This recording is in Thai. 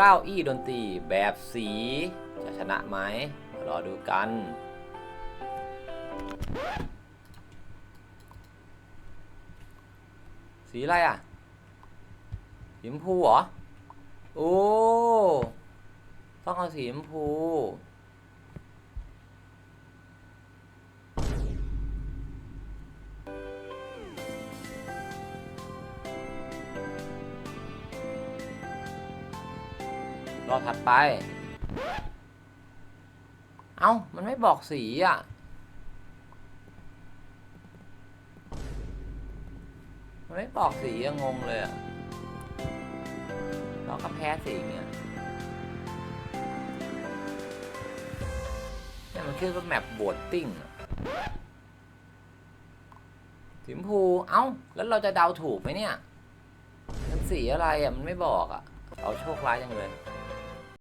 เก้าอี้ดนตรีแบบสี จะชนะไหมรอดูกัน สีอะไรอะสีชมพูเหรอ โอ้ ต้องเอาสีชมพู รอบถัดไป เอ้า มันไม่บอกสีอะ มันไม่บอกสีอะงงเลยอะ เราก็แพ้สีเงี้ยเนี่ยมันคือว่าแมปบวตติ้งสีชมพู เอ้า แล้วเราจะเดาถูกไหมเนี่ยมันสีอะไรอะ มันไม่บอกอะ เอาโชคร้ายจังเลย